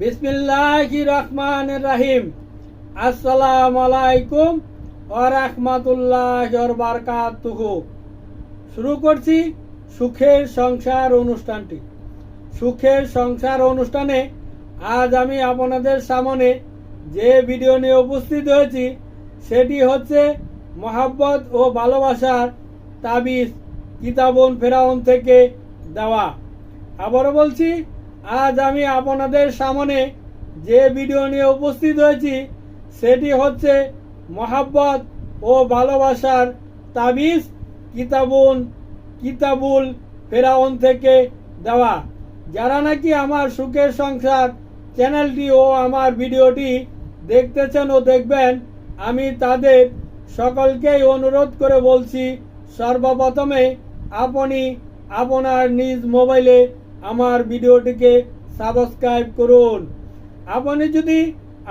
বিসমিল্লাহ রহমান রাহিম আসসালাম আলাইকুম ওরহমাতুল্লাহ বারকাতুহু। শুরু করছি সুখের সংসার অনুষ্ঠানটি। সুখের সংসার অনুষ্ঠানে আজ আমি আপনাদের সামনে যে ভিডিও নিয়ে উপস্থিত হয়েছি, সেটি হচ্ছে মহাব্বত ও ভালোবাসার তাবিজ কিতাবন ফেরাউন থেকে দেওয়া। আবারও বলছি আজ আমি আপনাদের সামনে যে ভিডিও নিয়ে উপস্থিত হয়েছি, সেটি হচ্ছে মহাব্বত ও ভালোবাসার তাবিজ কিতাবুন, কিতাবুল ফেরাউন থেকে দেওয়া। যারা নাকি আমার সুখের সংসার চ্যানেলটি ও আমার ভিডিওটি দেখতেছেন ও দেখবেন, আমি তাদের সকলকেই অনুরোধ করে বলছি, সর্বপ্রথমে আপনি আপনার নিজ মোবাইলে আমার ভিডিওটিকে সাবস্ক্রাইব করুন। আপনি যদি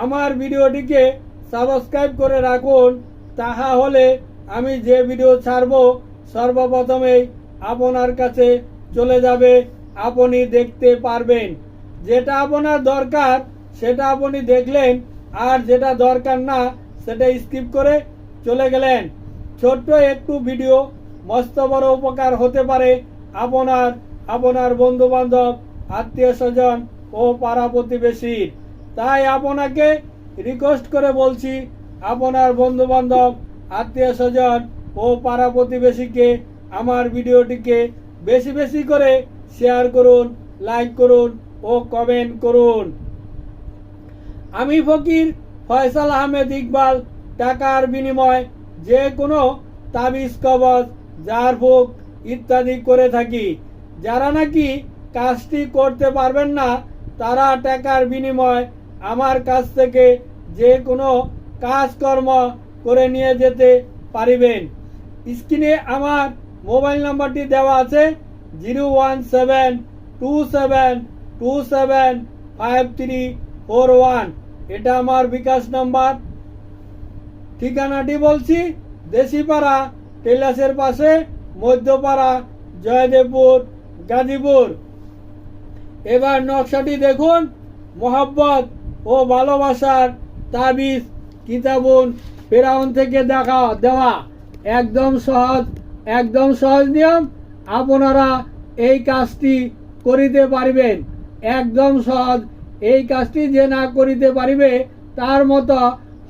আমার ভিডিওটিকে সাবস্ক্রাইব করে রাখুন তাহা হলে আমি যে ভিডিও ছাড়ব, সর্বপ্রথমেই আপনার কাছে চলে যাবে, আপনি দেখতে পারবেন। যেটা আপনার দরকার, সেটা আপনি দেখলেন, আর যেটা দরকার না, সেটা স্কিপ করে চলে গেলেন। ছোট্ট একটু ভিডিও মস্ত বড় উপকার হতে পারে আপনার আপনার বন্ধু বান্ধব আত্মীয় স্বজন ও পাড়া প্রতিবেশী। তাই আপনাকে রিকোয়েস্ট করে বলছি, আপনার বন্ধু বান্ধব আত্মীয় স্বজন ও পাড়া প্রতিবেশীকে আমার ভিডিওটিকে বেশি বেশি করে শেয়ার করুন লাইক করুন ও কমেন্ট করুন। আমি ফকির ফয়সাল আহমেদ ইকবাল, টাকার বিনিময় যে কোনো তাবিজ, কবজ, জারফুক ইত্যাদি করে থাকি। যারা নাকি কাজটি করতে পারবেন না, তারা টাকার বিনিময় আমার কাছ থেকে যে কোনো কাজকর্ম করে নিয়ে যেতে পারিবেন। স্ক্রিনে আমার মোবাইল নাম্বারটি দেওয়া আছে, zero one seven two seven two seven five three four one. এটা আমার বিকাশ নাম্বার। ঠিকানাটি বলছি, দেশিপাড়া টেলাসের পাশে মধ্যপাড়া, জয়দেবপুর। গাজীপুর। এবার নকশাটি দেখুন, মোহাব্বত ও ভালোবাসার তাবিজ, কিতাবুন ফেরাউন থেকে দেখা, দেওয়া। একদম সহজ একদম সহজ নিয়ম, আপনারা এই কাজটি করিতে পারিবেন। একদম সহজ, এই কাজটি যে না করিতে পারিবে, তার মতো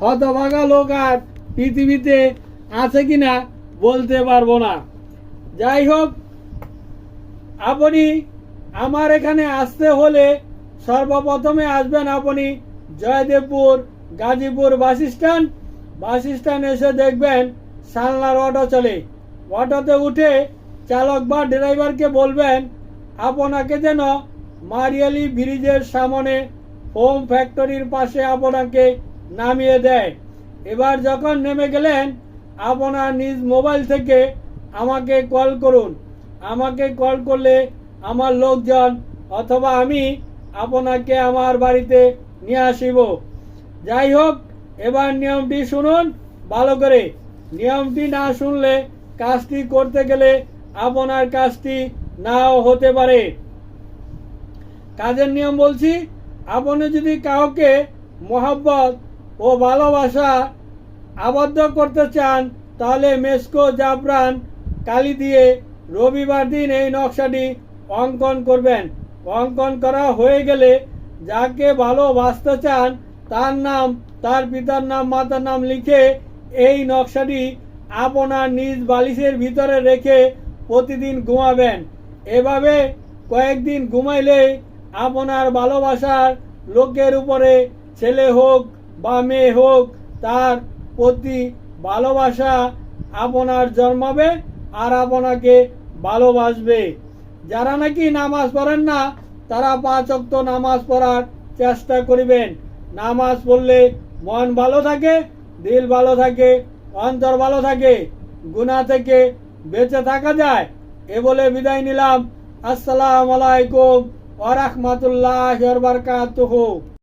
হতভাগা লোক আর পৃথিবীতে আছে কিনা বলতে পারব না। যাই হোক আপনি আমার এখানে আসতে হলে সর্বপ্রথমে আসবেন আপনি Joydebpur, Gazipur bus stand. Bus stand এসে দেখবেন সালনার অটো চলে। অটোতে উঠে চালক বা ড্রাইভারকে বলবেন, আপনাকে যেন মারিয়ালি ব্রিজের সামনে হোম ফ্যাক্টরির পাশে আপনাকে নামিয়ে দেয়। এবার যখন নেমে গেলেন, আপনার নিজ মোবাইল থেকে আমাকে কল করুন। আমাকে কল করলে আমার লোকজন অথবা আমি আপনাকে আমার বাড়িতে নিয়ে আসিব। যাই হোক, এবার নিয়মটি শুনুন ভালো করে। নিয়মটি না শুনলে কাজটি করতে গেলে আপনার কাজটি নাও হতে পারে। কাজের নিয়ম বলছি, আপনি যদি কাউকে মহব্বত ও ভালোবাসা আবদ্ধ করতে চান, তাহলে মেসকো জাফরান কালি দিয়ে রবিবার দিন এই নকশাটি অঙ্কন করবেন। অঙ্কন করা হয়ে গেলে যাকে ভালোবাসতে চান, তার নাম, তার পিতার নাম, মাতার নাম লিখে এই নকশাটি আপনার নিজ বালিশের ভিতরে রেখে প্রতিদিন ঘুমাবেন। এভাবে কয়েকদিন ঘুমাইলে আপনার ভালোবাসার লোকের উপরে ছেলে হোক বা মেয়ে হোক, তার প্রতি ভালোবাসা আপনার জন্মাবে আর আপনাকে ভালোবাসবে। যারা নাকি নামাজ পড়েন না, তারা পাঁচ অক্ত নামাজ পড়ার চেষ্টা করিবেন। নামাজ পড়লে মন ভালো থাকে, দিল ভালো থাকে, অন্তর ভালো থাকে গুণা থেকে বেঁচে থাকা যায়। এ বলে বিদায় নিলাম। আসসালামু আলাইকুম ওরহমতুল্লাহ বারকাতুহু।